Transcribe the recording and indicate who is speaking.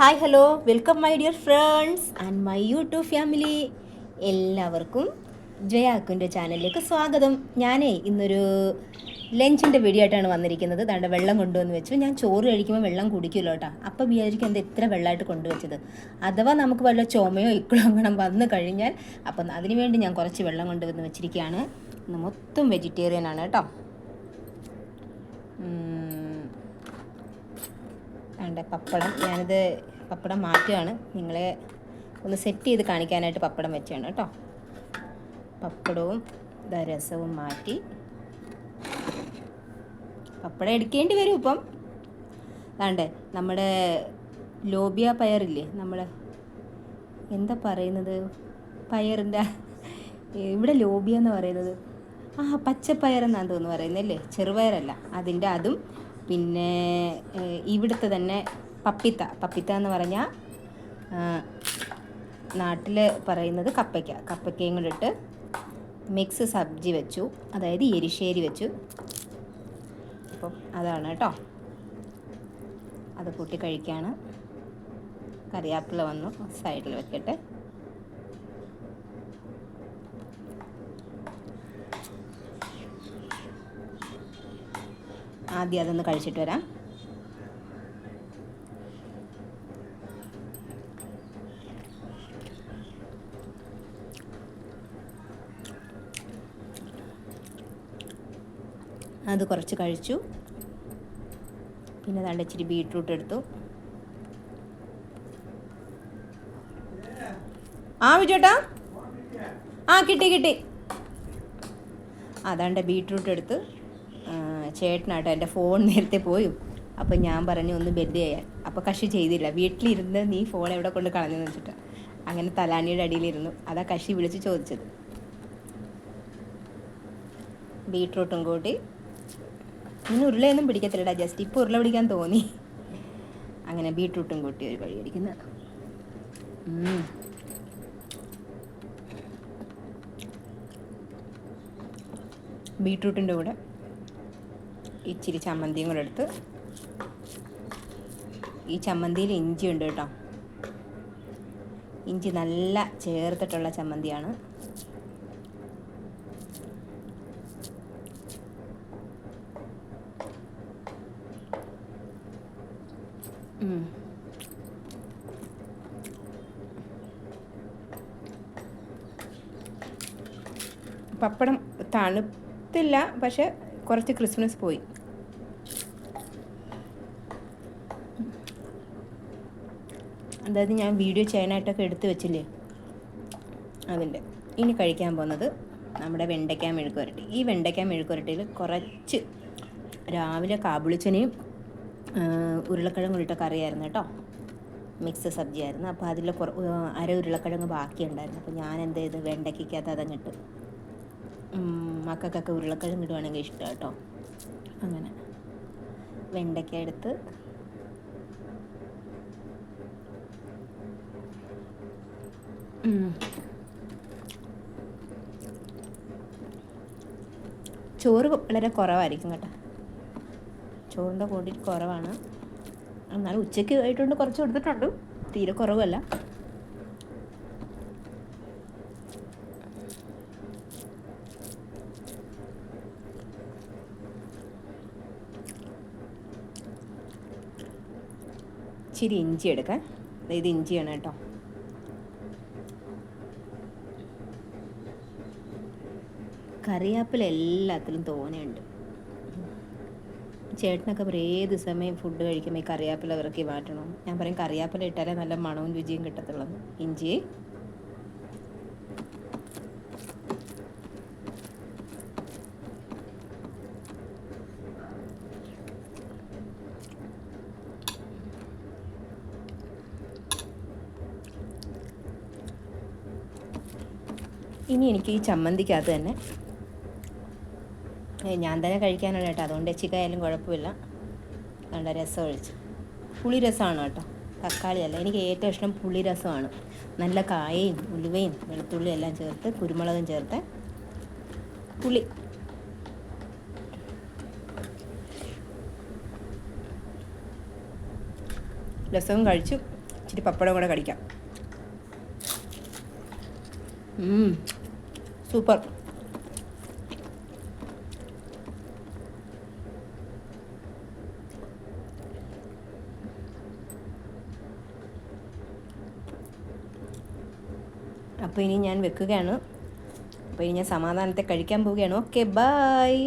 Speaker 1: Hi hello welcome my dear friends and my YouTube family എല്ലാവർക്കും ജയാക്കുന്റെ ചാനലിലേക്ക് സ്വാഗതം. ഞാനേ ഇന്നൊരു ലഞ്ചിന്റെ വീഡിയോ ആയിട്ടാണ് വന്നിരിക്കുന്നത് താണ്ട വെള്ളം കൊണ്ടുവന്ന് വെച്ചു. ഞാൻ ചോറ് കഴിക്കുമ്പോൾ വെള്ളം കുടിക്കുമല്ലോ കേട്ടോ അപ്പം വിചാരിക്കും എന്താ ഇത്ര വെള്ളമായിട്ട് കൊണ്ടുവച്ചത്. അഥവാ നമുക്ക് വല്ല ചുമയോ ഇക്കളോ അങ്ങനെ വന്നു കഴിഞ്ഞാൽ അപ്പം അതിനുവേണ്ടി ഞാൻ കുറച്ച് വെള്ളം കൊണ്ടുവന്ന് വെച്ചിരിക്കുകയാണ്. മൊത്തം വെജിറ്റേറിയൻ ആണ് കേട്ടോ. വേണ്ട പപ്പടം. ഞാനിത് പപ്പടം മാറ്റുകയാണ് നിങ്ങളെ ഒന്ന് സെറ്റ് ചെയ്ത് കാണിക്കാനായിട്ട് പപ്പടം വെച്ചാണ് കേട്ടോ. പപ്പടവും രസവും മാറ്റി. പപ്പടം എടുക്കേണ്ടി വരും ഇപ്പം. വേണ്ടേ നമ്മുടെ ലോബിയ പയറില്ലേ നമ്മൾ എന്താ പറയുന്നത്? പയറിന്റെ ഇവിടെ ലോബിയ എന്ന് പറയുന്നത്. ആ പച്ചപ്പയർ എന്നാണ് തോന്നുന്നു പറയുന്നല്ലേ ചെറുപയറല്ല. അതിന്റെ അതും പിന്നെ ഇവിടുത്തെ തന്നെ പപ്പിത്ത. പപ്പിത്ത എന്ന് പറഞ്ഞാൽ നാട്ടിൽ പറയുന്നത് കപ്പയ്ക്ക. കപ്പയ്ക്കയും കൂടെ ഇട്ട് മിക്സ് സബ്ജി വെച്ചു. അതായത് എരിശ്ശേരി വെച്ചു. അപ്പം അതാണ് കേട്ടോ. അത് കൂട്ടി കഴിക്കുകയാണ് കറിവേപ്പില വന്നു. സൈഡിൽ വെക്കട്ടെ. ആദ്യം അതൊന്ന് കഴിച്ചിട്ട് വരാം. അത് കുറച്ച് കഴിച്ചു. പിന്നെ നല്ല ഇച്ചിരി ബീട്രൂട്ട് എടുത്തു. ആ വിജോട്ടാ ആ കിട്ടി കിട്ടി. അതാണ്ട് ബീട്രൂട്ട് എടുത്ത്. ചേട്ടനാട്ടോ എന്റെ ഫോൺ നേരത്തെ പോയും. അപ്പോൾ ഞാൻ പറഞ്ഞു ഒന്ന് ബെഡ് ചെയ്യാൻ. അപ്പോൾ കഷി ചെയ്തില്ല. വീട്ടിലിരുന്ന് നീ ഫോൺ എവിടെ കൊണ്ട് കളഞ്ഞെന്ന് വെച്ചിട്ട്. അങ്ങനെ തലാണിയുടെ അടിയിലിരുന്നു. അതാ കഷി വിളിച്ച് ചോദിച്ചത്. ബീട്രൂട്ടും കൂട്ടി. ഇനി ഉരുളയൊന്നും പിടിക്കത്തില്ലടാ ജസ്റ്റ് ഇപ്പോൾ ഉരുള പിടിക്കാൻ തോന്നി. അങ്ങനെ ബീട്രൂട്ടും കൂട്ടി ഒരു വഴി അടിക്കുന്നത് ബീട്രൂട്ടിന്റെ കൂടെ. ഇച്ചിരി ചമ്മന്തിയും കൂടെ എടുത്ത് ഈ ചമ്മന്തിയിൽ ഇഞ്ചി ഉണ്ട് കേട്ടോ. ഇഞ്ചി നല്ല ചേർത്തിട്ടുള്ള ചമ്മന്തിയാണ്. പപ്പടം തണുത്തില്ല പക്ഷെ കുറച്ച് ക്രിസ്മസ് പോയി. അതായത് ഞാൻ വീഡിയോ ചെയ്യാനായിട്ടൊക്കെ എടുത്തു വെച്ചില്ലേ? അതിന്റെ. ഇനി കഴിക്കാൻ പോകുന്നത് നമ്മുടെ വെണ്ടയ്ക്ക മെഴുക്കുരട്ടി ഈ വെണ്ടയ്ക്ക മെഴുക്കുരട്ടിയിൽ കുറച്ച് രാവിലെ കാബുളിച്ചനെയും ഉരുളക്കിഴങ്ങ് ഇട്ട കറിയായിരുന്നു കേട്ടോ. മിക്സ് സബ്ജി ആയിരുന്നു അപ്പോൾ അതിൽ കുറ അര ഉരുളക്കിഴങ്ങ് ബാക്കിയുണ്ടായിരുന്നു. അപ്പോൾ ഞാൻ എന്ത് ചെയ്ത്? വെണ്ടയ്ക്കകത്ത് അതങ്ങിട്ട് മക്കൾക്കൊക്കെ ഉരുളക്കിഴങ്ങ് ഇടുവാണെങ്കിൽ ഇഷ്ടം കേട്ടോ. അങ്ങനെ. വെണ്ടയ്ക്ക എടുത്ത് ചോറ് വളരെ കുറവായിരിക്കും കേട്ടോ. ചോറിന്റെ ക്വാണ്ടിറ്റി കുറവാണ്. എന്നാലും ഉച്ചയ്ക്ക് ആയിട്ടുണ്ട് കുറച്ച് കൊടുത്തിട്ടുണ്ട്. തീരെ കുറവല്ല. ഇച്ചിരി ഇഞ്ചി എടുക്കാൻ ഇത് ഇഞ്ചിയാണ് കേട്ടോ. കറിവേപ്പില എല്ലാത്തിലും തോനെയുണ്ട് ചേട്ടനൊക്കെ പറയും ഏത് സമയം ഫുഡ് കഴിക്കുമ്പോൾ ഈ കറിവേപ്പില ഇറക്കി മാറ്റണം. ഞാൻ പറയും കറിവേപ്പില ഇട്ടാലേ നല്ല മണവും രുചിയും കിട്ടത്തുള്ളൂ. ഇഞ്ചി. ഇനി എനിക്ക് ഈ ചമ്മന്തിക്കകത്ത് തന്നെ ഞാൻ തന്നെ കഴിക്കാനാണ് കേട്ടോ. അതുകൊണ്ട് എച്ചിക്കായാലും കുഴപ്പമില്ല. നല്ല രസം ഒഴിച്ച്. പുളി രസമാണ് കേട്ടോ? തക്കാളി അല്ല എനിക്ക് ഏറ്റവും ഇഷ്ടം പുളി രസമാണ് നല്ല കായയും ഉലുവയും വെളുത്തുള്ളിയും എല്ലാം ചേർത്ത് കുരുമുളകും ചേർത്ത് പുളി. രസവും കഴിച്ചു. ഇച്ചിരി പപ്പടം കൂടെ കടിക്കാം സൂപ്പർ. അപ്പോൾ ഇനി ഞാൻ വെക്കുകയാണ്. അപ്പോൾ ഇനി ഞാൻ സമാധാനത്തെ കഴിക്കാൻ പോവുകയാണ്. Okay bye